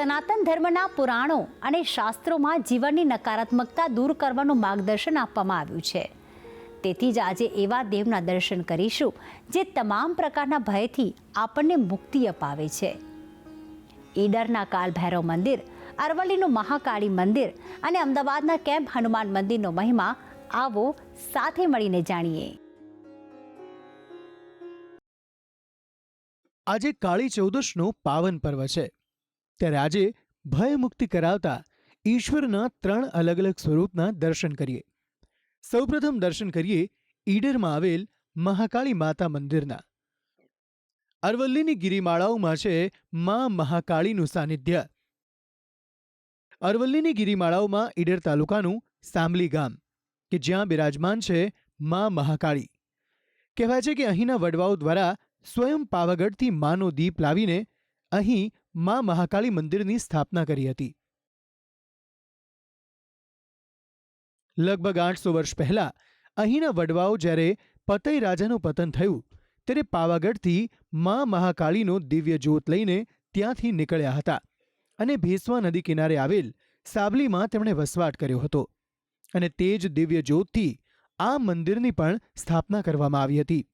સનાતન ધર્મના પુરાણો અને શાસ્ત્રોમાં જીવનની નકારાત્મકતા દૂર કરવાનું માર્ગદર્શન આપવામાં આવ્યું છે. તેથી જ આજે એવા દેવના દર્શન કરીશું, જે તમામ પ્રકારના ભયથી આપણને મુક્તિ અપાવે છે. ઈડરના કાલ ભૈરવ મંદિર, અરવલ્લીનું મહાકાળી મંદિર અને અમદાવાદના કેમ્પ હનુમાન મંદિરનો મહિમા આવો સાથે મળીને જાણીએ. આજે કાળી ચૌદશનો પાવન પર્વ છે. ત્યારે આજે ભયમુક્તિ કરાવતા ઈશ્વરના ત્રણ અલગ અલગ સ્વરૂપના દર્શન કરીએ. સૌપ્રથમ દર્શન કરીએ ઈડરમાં આવેલ મહાકાળી માતા મંદિરના. અરવલ્લીની ગિરિમાળાઓમાં છે મા મહાકાળીનું સાનિધ્ય. અરવલ્લીની ગિરિમાળાઓમાં ઈડર તાલુકાનું સામલી ગામ, કે જ્યાં બિરાજમાન છે મા મહાકાળી. કહેવાય છે કે અહીંના વડવાઓ દ્વારા સ્વયં પાવાગઢથી માનો દીપ લાવીને અહીં મા મહાકાળી મંદિરની સ્થાપના કરી હતી. લગભગ આઠસો વર્ષ પહેલા અહીંના વડવાઓ જ્યારે પતઈ રાજાનું પતન થયું, ત્યારે પાવાગઢથી મા મહાકાળીનો દિવ્ય જ્યોત લઈને ત્યાંથી નીકળ્યા હતા અને ભેસવા નદી કિનારે આવેલ સાબલીમાં તેમણે વસવાટ કર્યો હતો. અને તે જ દિવ્ય જ્યોતથી આ મંદિરની પણ સ્થાપના કરવામાં આવી હતી.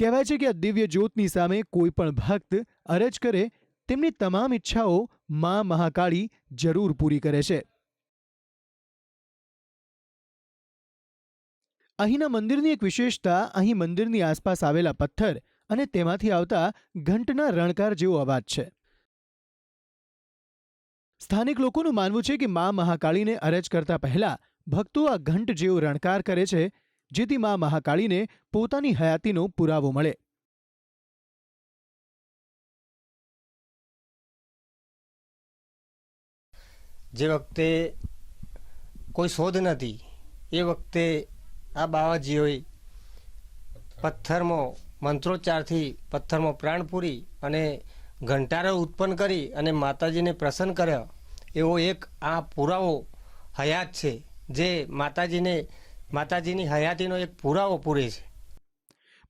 કહેવાય છે કે આ દિવ્ય જ્યોતની સામે કોઈ પણ ભક્ત અરજ કરે, તેમની તમામ ઈચ્છાઓ મા મહાકાળી જરૂર પૂરી કરે છે. અહીંના મંદિરની એક વિશેષતા અહીં મંદિરની આસપાસ આવેલા પથ્થર અને તેમાંથી આવતા ઘંટના રણકાર જેવો અવાજ છે. સ્થાનિક લોકોનું માનવું છે કે મા મહાકાળીને અરજ કરતા પહેલા ભક્તો આ ઘંટ જેવો રણકાર કરે છે જેથી મા મહાકાળીને પોતાની હયાતીનો પુરાવો મળે. જે વખતે કોઈ શોધ નથી, એ વખતે આ બાવાજીઓએ પથ્થરમાં, મંત્રોચ્ચારથી પથ્થરમાં પ્રાણ પૂરી અને ઘંટારો ઉત્પન્ન કરી અને માતાજીને પ્રસન્ન કર્યા, એવો એક આ પુરાવો હયાત છે, જે માતાજીને માતાજીની હયાતીનો એક પુરાવો પૂરે છે.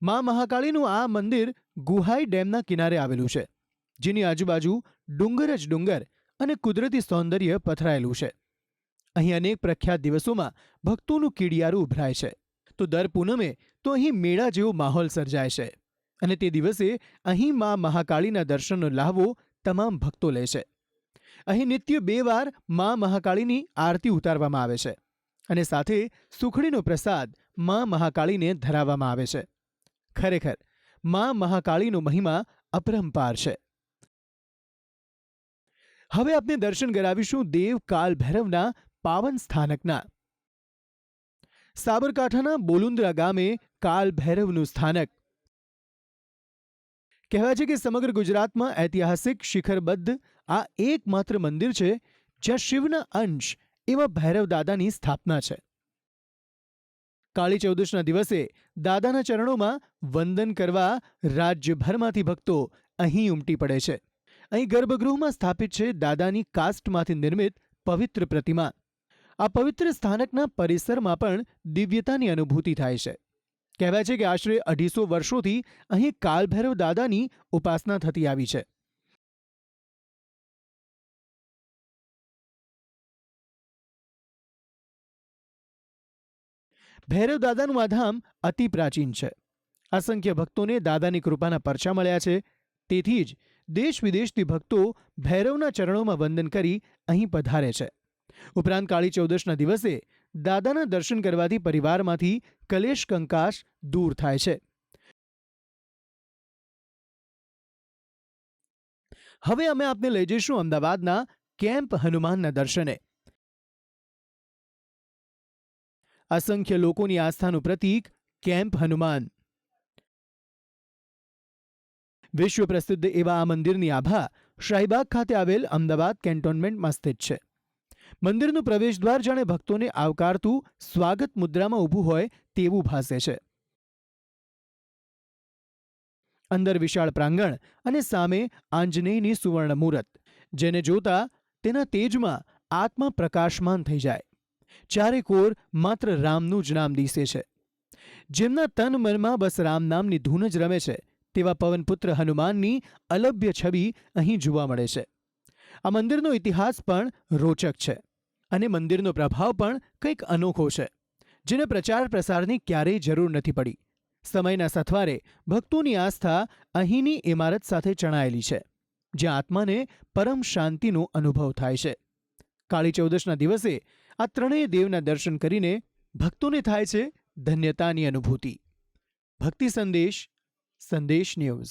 મા મહાકાળીનું આ મંદિર ગુહાઈ ડેમના કિનારે આવેલું છે, જેની આજુબાજુ ડુંગર જ ડુંગર અને કુદરતી સૌંદર્ય પથરાયેલું છે. અહીં અનેક પ્રખ્યાત દિવસોમાં ભક્તોનું કીડિયારું ઉભરાય છે. તો દર પૂનમે તો અહીં મેળા જેવો માહોલ સર્જાય છે અને તે દિવસે અહીં મા મહાકાળીના દર્શનનો લાહવો તમામ ભક્તો લે છે. અહીં નિત્ય બે વાર મા મહાકાળીની આરતી ઉતારવામાં આવે છે. અને સાથે સુખડીનો પ્રસાદ મા મહાકાળીને ધરાવવામાં આવે છે. ખરેખર, મા મહાકાળીનો મહિમા અપરંપાર છે. હવે આપને દર્શન કરાવીશું દેવ કાલ ભૈરવના પાવન સ્થાનકના. સાબરકાંઠાના બોલુંદ્રા ગામે કાલ ભૈરવનું સ્થાનક. કહેવાય છે કે સમગ્ર ગુજરાતમાં ઐતિહાસિક શિખરબદ્ધ આ એકમાત્ર મંદિર છે જ્યાં શિવના અંશ એવા ભૈરવ દાદાની સ્થાપના છે. કાળી ચૌદશના દિવસે દાદાના ચરણોમાં વંદન કરવા રાજ્યભરમાંથી ભક્તો અહીં ઉમટી પડે છે. અહીં ગર્ભગૃહમાં સ્થાપિત છે દાદાની કાસ્ટમાંથી નિર્મિત પવિત્ર પ્રતિમા. આ પવિત્ર સ્થાનકના પરિસરમાં પણ દિવ્યતાની અનુભૂતિ થાય છે. કહેવાય છે કે આશરે અઢીસો વર્ષોથી અહીં કાલભૈરવ દાદાની ઉપાસના થતી આવી છે. ભૈરવ દાદાનું આ ધામ અતિ પ્રાચીન છે. અસંખ્ય ભક્તોને દાદાની કૃપાના પરચા મળ્યા છે. તેથી જ દેશ વિદેશથી ભક્તો ભૈરવના ચરણોમાં વંદન કરી અહીં પધારે છે. ઉપરાંત કાળી ચૌદશના દિવસે દાદાના દર્શન કરવાથી પરિવારમાંથી કલેશ કંકાશ દૂર થાય છે. હવે અમે આપને લઈ જઈશું અમદાવાદના કેમ્પ હનુમાનના દર્શને. અસંખ્ય લોકોની આસ્થાનું પ્રતીક કેમ્પ હનુમાન વિશ્વ પ્રસિદ્ધ એવા આ મંદિરની આભા શાહીબાગ ખાતે આવેલ અમદાવાદ કેન્ટોનમેન્ટમાં સ્થિત છે મંદિરનું પ્રવેશદ્વાર જાણે ભક્તોને આવકારતું સ્વાગત મુદ્રામાં ઊભું હોય તેવું ભાસે છે અંદર વિશાળ પ્રાંગણ અને સામે આંજનેયની સુવર્ણ મૂરત જેને જોતા તેના તેજમાં આત્મા પ્રકાશમાન થઈ જાય ચારે કોર માત્ર રામનું જ નામ દીસે છે. જેમના તન મનમાં બસ રામ નામની ધૂન જ રમે છે, તેવા પવનપુત્ર હનુમાનની અલભ્ય છબી અહીં જોવા મળે છે. આ મંદિરનો ઇતિહાસ પણ રોચક છે અને મંદિરનો પ્રભાવ પણ કંઈક અનોખો છે, જેને પ્રચાર પ્રસારની ક્યારેય જરૂર નથી પડી. સમયના સથવારે ભક્તોની આસ્થા અહીંની ઇમારત સાથે ચણાયેલી છે, જ્યાં આત્માને પરમ શાંતિનો અનુભવ થાય છે. કાળી ચૌદશના દિવસે આ ત્રણેય દેવના દર્શન કરીને ભક્તોને થાય છે ધન્યતાની અનુભૂતિ. ભક્તિ સંદેશ સંદેશ ન્યૂઝ.